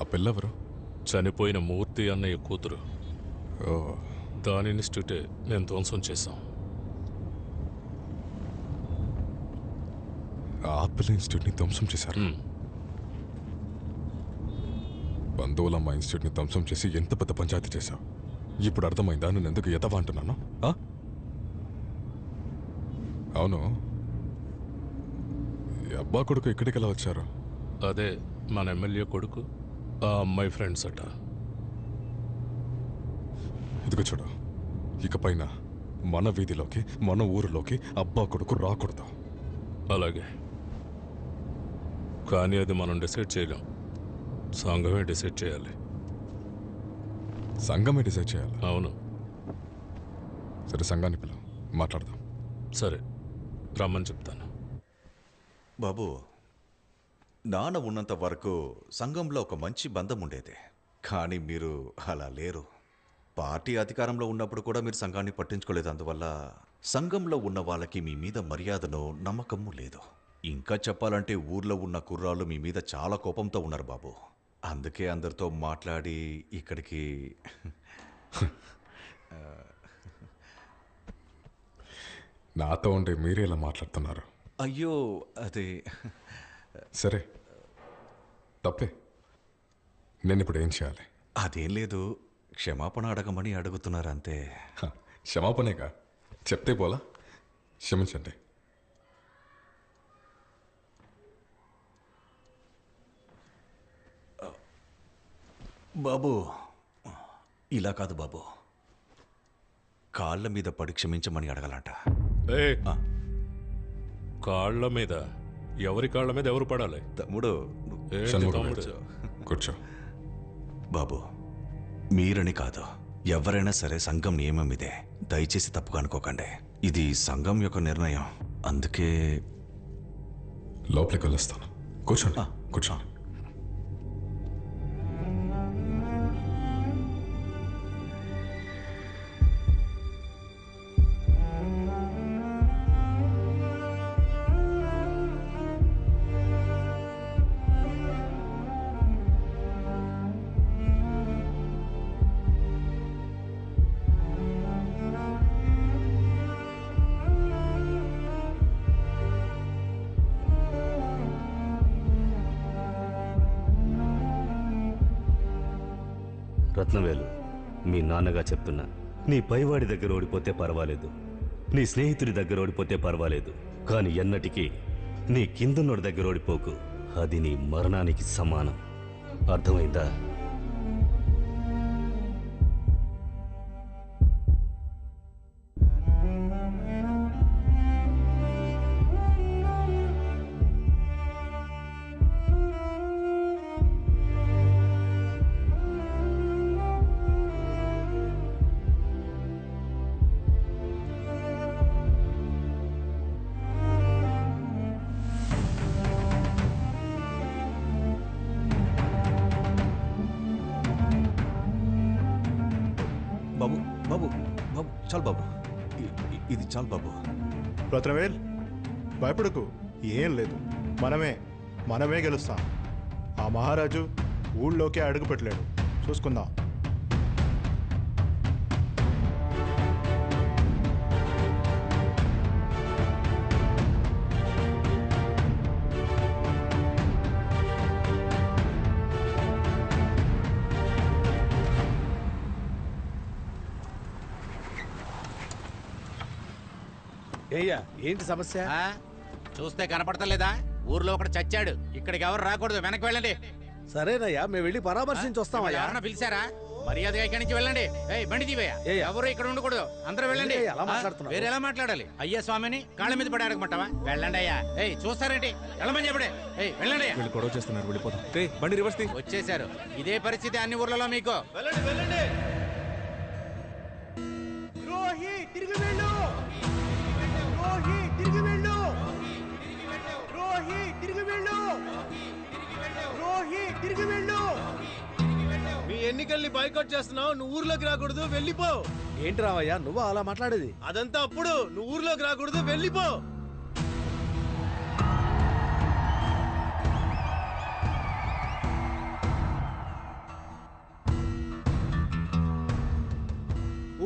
ఆ పిల్లెవరు? చనిపోయిన మూర్తి అన్నయ్య కూతురు. ఓ. దాని ఇన్స్టిట్యూటే నేను ధ్వంసం చేశాం. ఆ ఆపిల్ ఇన్స్టిట్యూట్ని ధ్వంసం చేశారు. బంధువులమ్మ ఇన్స్టిట్యూట్ని ధ్వంసం చేసి ఎంత పెద్ద పంచాయతీ చేశావు? ఇప్పుడు అర్థమైందా? నేను ఎందుకు ఎదవా అంటున్నాను? అవును. అబ్బా కొడుకు ఇక్కడికి ఎలా వచ్చారు? అదే మన ఎమ్మెల్యే కొడుకు. ఆ అమ్మాయి ఫ్రెండ్స్ అట. ఇదిగో చూడు. ఇకపైన మన వీధిలోకి మన ఊరిలోకి అబ్బా కొడుకు రాకూడదు. అలాగే. కానీ అది మనం డిసైడ్ చేయలేం. సంఘమే డిసైడ్ చేయాలి. సంఘమే డిసైడ్ చేయాలి? అవును. సరే సంఘాన్ని పిల్ల మాట్లాడదాం. సరే. రమ్మని చెప్తాను. బాబు నాన్న ఉన్నంత వరకు సంఘంలో ఒక మంచి బంధం ఉండేది. కానీ మీరు అలా లేరు. పార్టీ అధికారంలో ఉన్నప్పుడు కూడా మీరు సంఘాన్ని పట్టించుకోలేదు. అందువల్ల సంఘంలో ఉన్న వాళ్ళకి మీ మీద మర్యాదను నమ్మకము లేదు. ఇంకా చెప్పాలంటే ఊర్లో ఉన్న కుర్రాళ్ళు మీ మీద చాలా కోపంతో ఉన్నారు బాబు. అందుకే అందరితో మాట్లాడి ఇక్కడికి నాతో ఉంటే మీరే ఇలా మాట్లాడుతున్నారు? అయ్యో అది. సరే తప్పే. నేను ఇప్పుడు ఏం చేయాలి? అదేం లేదు. క్షమాపణ అడగమని అడుగుతున్నారు అంతే హ, క్షమాపణేగా? చెప్తే పోలా? క్షమించండి. బాబు ఇలా కాదు బాబు. కాళ్ళ మీద పడి క్షమించమని అడగాలంట. ఏ. కాళ్ళ మీద? ఎవరి కాళ్ళ మీద ఎవరు పడాలి? తమ్ముడు? కూర్చో. బాబు మీరని కాదు ఎవరైనా సరే సంఘం నియమం ఇదే. దయచేసి తప్పుగా అనుకోకండి. ఇది సంఘం యొక్క నిర్ణయం. అందుకే లోపలికి వెళ్ళొస్తాను. కూర్చోండి. కూర్చోండి. రత్నవేలు మీ నాన్నగా చెప్తున్నా. నీ పైవాడి దగ్గర ఓడిపోతే పర్వాలేదు. నీ స్నేహితుడి దగ్గర ఓడిపోతే పర్వాలేదు. కానీ ఎన్నటికీ నీ కిందన్నోడి దగ్గర ఓడిపోకు. అది నీ మరణానికి సమానం. అర్థమైందా? బాబు బాబు చాలు బాబు. ఇది చాలు బాబు. రత్నవేల్ భయపడకు. ఏం లేదు. మనమే మనమే గెలుస్తాం. ఆ మహారాజు ఊళ్ళోకే అడుగు పెట్టలేడు. చూసుకుందాం. ఏంటి సమస్య? ఆ? చూస్తే కనపడతలేదా? ఊర్లో ఒకడు చచ్చాడు. ఇక్కడికి ఎవరు రాకూడదు. వెనక్కి వెళ్ళండి. సరేనయ్యా మేము వెళ్ళి పరామర్శించి వస్తామయ్యా. ఎవరన్నా పిలిచారా? మర్యాదగా ఇక్కడి నుంచి వెళ్ళండి. ఏయ్ బండి ఏయ్యా. ఎవరు ఇక్కడ ఉండకూడదు. అందరూ వెళ్ళండి. అలా ఆ? మాట్లాడుతున్నావు? వేరే ఎలా మాట్లాడాలి? అయ్యా స్వామిని కాళ్ళ మీద పడి అడగమంటావా వెళ్ళండి అయ్యా. ఏయ్ చూస్తారేంటి? వెళ్ళమని చెప్పడే. ఏయ్ వెళ్ళండి అయ్యా. వీళ్ళు గొడవ చేస్తున్నారు వెళ్ళిపోతాం రే బండి రివర్స్ తీ. వచ్చేసారు ఇదే పరిస్థితి అన్ని ఊర్లలో మీకు. ద్రోహి తిరిగి వెళ్ళు. తిరిగి వెళ్ళు. రోహి తిరిగి వెళ్ళు. మీ ఎన్నికల్ని బైకౌట్ చేస్తున్నావు నువ్వు ఊర్లోకి రాకూడదు వెళ్ళిపో. ఏంటి రావయ్యా నువ్వు అలా మాట్లాడేది? అదంతా అప్పుడు నువ్వు ఊర్లోకి రాకూడదు వెళ్ళిపో.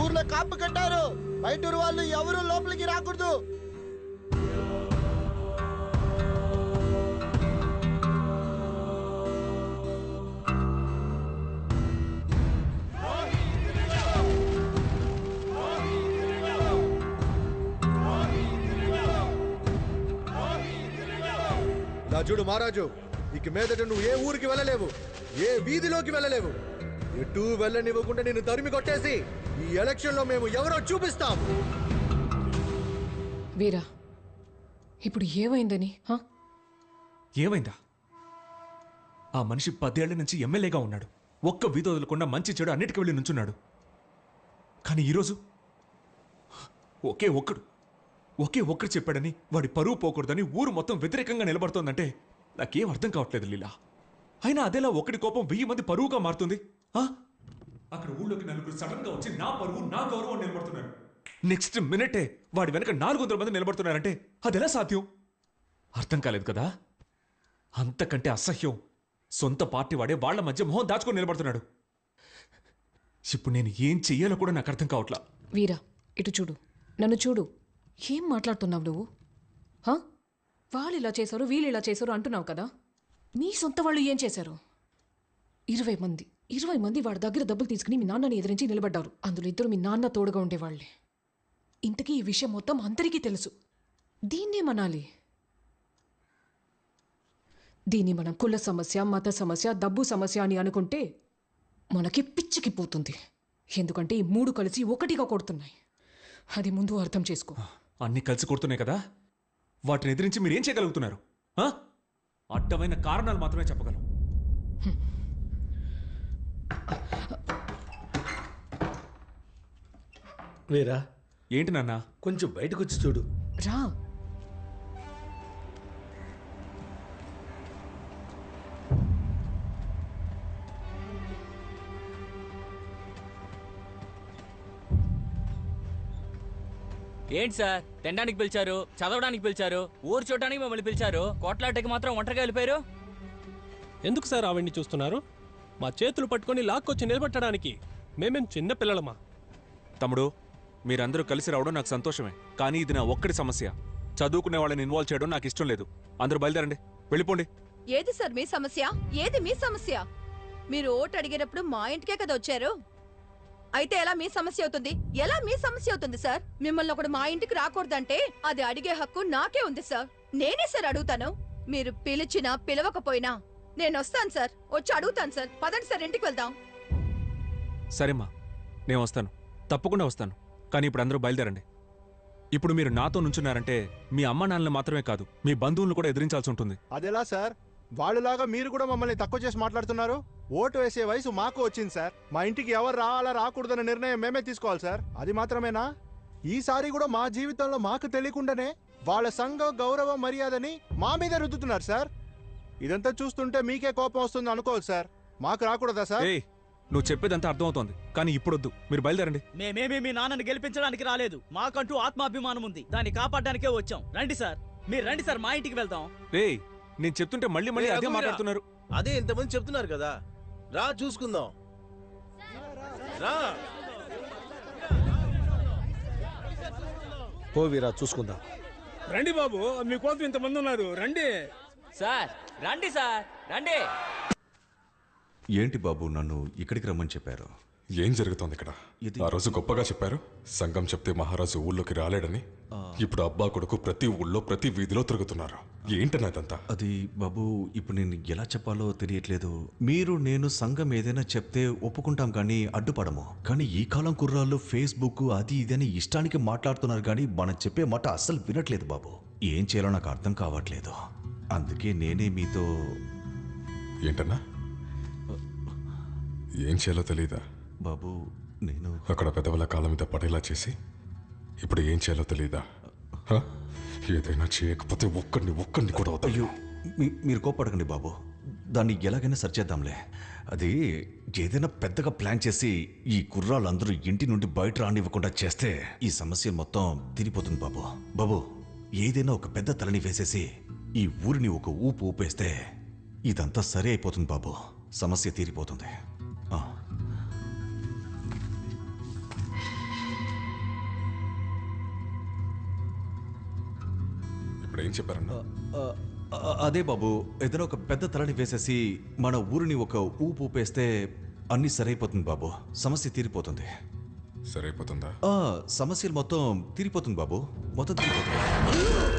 ఊర్లో కాపు కట్టారు. బయటూరు వాళ్ళు ఎవరు లోపలికి రాకూడదు. చూడు మహారాజు ఇక మీదట నువ్వు ఏ ఊరికి వెళ్ళలేవు ఏ వీధిలోకి వెళ్ళలేవు. ఎటు వెళ్ళనివ్వకుండా నిన్ను తరిమి కొట్టేసి ఈ ఎలక్షన్లో మేము ఎవరో చూపిస్తాం. వీరా ఇప్పుడు ఏమైందని హా? ఏమైందా? ఆ మనిషి పదేళ్ళ నుంచి ఎమ్మెల్యేగా ఉన్నాడు. ఒక్క వీధి వదలకుండా మంచి చెడు అన్నిటికీ వెళ్ళి నుంచున్నాడు. కానీ ఈరోజు ఒకే ఒక్కడు. ఒకే ఒక్కరు చెప్పాడని వాడి పరువు పోకూడదని ఊరు మొత్తం వ్యతిరేకంగా నిలబడుతోందంటే నాకేం అర్థం కావట్లేదు లీలా. అయినా అదేలా ఒకటి కోపం వెయ్యి మంది పరువుగా మారుతుంది? ఆ? అక్కడ ఊళ్ళోకి నలుగురు సడన్గా వచ్చి నా పరువు నా గౌరవం నిలబడుతున్నారు. నెక్స్ట్ మినిటే వాడి వెనక నాలుగు వందల మంది నిలబడుతున్నారంటే అదెలా సాధ్యం? అర్థం కాలేదు కదా? అంతకంటే అసహ్యం. సొంత పార్టీ వాడే వాళ్ళ మధ్య మొహం దాచుకొని నిలబడుతున్నాడు. ఇప్పుడు నేను ఏం చెయ్యాలో కూడా నాకు అర్థం కావట్లా. వీరా ఇటు చూడు. నన్ను చూడు. ఏం మాట్లాడుతున్నావు నువ్వు? హా? వాళ్ళు ఇలా చేశారు వీళ్ళు ఇలా చేశారు అంటున్నావు కదా? మీ సొంత వాళ్ళు ఏం చేశారు? ఇరవై మంది ఇరవై మంది వాడి దగ్గర డబ్బులు తీసుకుని మీ నాన్నని ఎదిరించి నిలబడ్డారు. అందులో ఇద్దరు మీ నాన్న తోడుగా ఉండేవాళ్ళే. ఇంతకీ ఈ విషయం మొత్తం అందరికీ తెలుసు. దీన్నేమనాలి దీన్ని మనం కుల సమస్య మత సమస్య డబ్బు సమస్య అని అనుకుంటే మనకి పిచ్చికి పోతుంది. ఎందుకంటే ఈ మూడు కలిసి ఒకటిగా కొడుతున్నాయి. అది ముందు అర్థం చేసుకో. అన్ని కలిసి కొడుతున్నాయి కదా? వాటిని ఎదిరించి మీరేం చేయగలుగుతున్నారు? ఆ? అడ్డమైన కారణాలు మాత్రమే చెప్పగలం. వీరా ఏంటి నాన్న? కొంచెం బయటకు వచ్చి చూడు. రా. ఏంటి సార్? తినడానికి పిలిచారు చదవడానికి పిలిచారు ఊరు చూడడానికి మమ్మల్ని పిలిచారు కోట్లాటకి మాత్రం ఒంటరిగా వెళ్ళిపోయారు? ఎందుకు సార్ ఆవిడ్ని చూస్తున్నారు? మా చేతులు పట్టుకొని లాక్కొచ్చి నిలబెట్టడానికి మేమేం చిన్న పిల్లలమా? తమ్ముడు మీరందరూ కలిసి రావడం నాకు సంతోషమే కానీ ఇది నా ఒక్కడి సమస్య. చదువుకునే వాళ్ళని ఇన్వాల్వ్ చేయడం నాకు ఇష్టం లేదు. అందరూ బయలుదేరండి వెళ్ళిపోండి. ఏది సార్ మీ సమస్య? ఏది మీ సమస్య? మీరు ఓటు అడిగేటప్పుడు మా ఇంటికే కదా వచ్చారు? అయితే ఎలా మీ సమస్య అవుతుంది? ఎలా మీ సమస్య అవుతుంది సార్? మిమ్మల్ని ఒకడు మా ఇంటికి రాకూడదంటే అది అడిగే హక్కు నాకే ఉంది సార్. నేనే సార్ అడుగుతాను. మీరు పిలిచినా పిలవకపోయినా నేను వస్తాను సార్. వచ్చి అడుగుతాను సార్. పదండి సార్ ఇంటికి వెళ్దాం. సరేమ్మా. నేను వస్తాను. తప్పకుండా వస్తాను. కానీ ఇప్పుడు అందరూ బయలుదేరండి. ఇప్పుడు మీరు నాతో నుంచున్నారంటే మీ అమ్మ నాన్నలు మాత్రమే కాదు మీ బంధువులను కూడా ఎదిరించాల్సి ఉంటుంది. అదెలా సార్? వాళ్ళలాగా మీరు కూడా మమ్మల్ని తక్కువ చేసి మాట్లాడుతున్నారు? ఓటు వేసే వయసు మాకు వచ్చింది సార్. మా ఇంటికి ఎవరు రావాలా రాకూడదన్న నిర్ణయం మేమే తీసుకోవాలి సార్. అది మాత్రమేనా? ఈసారి కూడా మా జీవితంలో మాకు తెలియకుండానే వాళ్ళ సంఘ గౌరవ మర్యాదని మా మీద రుద్దుతున్నారు సార్. ఇదంతా చూస్తుంటే మీకే కోపం వస్తుంది అనుకోవాలి సార్. మాకు రాకూడదా సార్? ఏయ్ నువ్వు చెప్పేదంతా అర్థమవుతోంది. కానీ ఇప్పుడొద్దు. మీరు బయలుదేరండి. మేమేమి మీ నాన్నని గెలిపించడానికి రాలేదు. మాకంటూ ఆత్మాభిమానం ఉంది. దాన్ని కాపాడడానికే వచ్చాం. రండి సార్. మీరు రండి సార్. మా ఇంటికి వెళ్దాం. ఏయ్ నేను చెప్తుంటే మళ్ళీ మళ్ళీ అదే. మాట్లాడుతున్నారు. అదే ఇంతమంది చెప్తున్నారు కదా. రా చూసుకుందాం. రా. పో వీరా చూసుకుందాం. రండి బాబు మీకోసం ఇంతమంది ఉన్నారు. రండి. సార్ రండి సార్ రండి. ఏంటి బాబు నన్ను ఇక్కడికి రమ్మని చెప్పారు? ఏం జరుగుతోంది ఇక్కడ? ఆ రోజు గొప్పగా చెప్పారు. సంఘం చెప్తే మహారాజు ఊళ్ళోకి రాలేడని. ఇప్పుడు అబ్బా కొడుకు ప్రతి ఊళ్ళో ప్రతి వీధిలో తిరుగుతున్నారు. ఏంటన్నా ఇదంతా అది బాబు ఇప్పుడు నేను ఎలా చెప్పాలో తెలియట్లేదు. మీరు నేను సంఘం ఏదైనా చెప్తే ఒప్పుకుంటాం కానీ అడ్డుపడము. కానీ ఈ కాలం కుర్రాళ్ళు ఫేస్బుక్ అది ఇది అని ఇష్టానికి మాట్లాడుతున్నారు కానీ మనం చెప్పే మాట అస్సలు వినట్లేదు బాబు. ఏం చేయాలో నాకు అర్థం కావట్లేదు. అందుకే నేనే మీతో ఏంటన్నా? ఏం చేయాలో తెలీదా? బాబు నేను అక్కడ పెదవుల కాలం మీద పడేలా చేసి ఇప్పుడు ఏం చేయాలో తెలీదా? హ? ఏదైనా చేయకపోతే ఒక్కడిని ఒక్కడిని కూడా అయ్యో మీ- మీరు కోపడకండి బాబు. దాన్ని ఎలాగైనా సరిచేద్దాంలే అది ఏదైనా పెద్దగా ప్లాన్ చేసి ఈ కుర్రాళ్ళందరూ ఇంటి నుండి బయట రానివ్వకుండా చేస్తే ఈ సమస్య మొత్తం తిరిగిపోతుంది బాబు. బాబు ఏదైనా ఒక పెద్ద తలని వేసేసి ఈ ఊరిని ఒక ఊపు ఊపేస్తే ఇదంతా సరే అయిపోతుంది బాబు. సమస్య తీరిపోతుంది. ఏం చెప్పారన్నా? అదే బాబు ఏదైనా ఒక పెద్ద తలని వేసేసి మన ఊరిని ఒక ఊపు ఊపేస్తే అన్ని సరైపోతుంది బాబు. సమస్య తీరిపోతుంది. సరైపోతుందా? సమస్యలు మొత్తం తీరిపోతుంది బాబు. మొత్తం తీరిపోతుంది.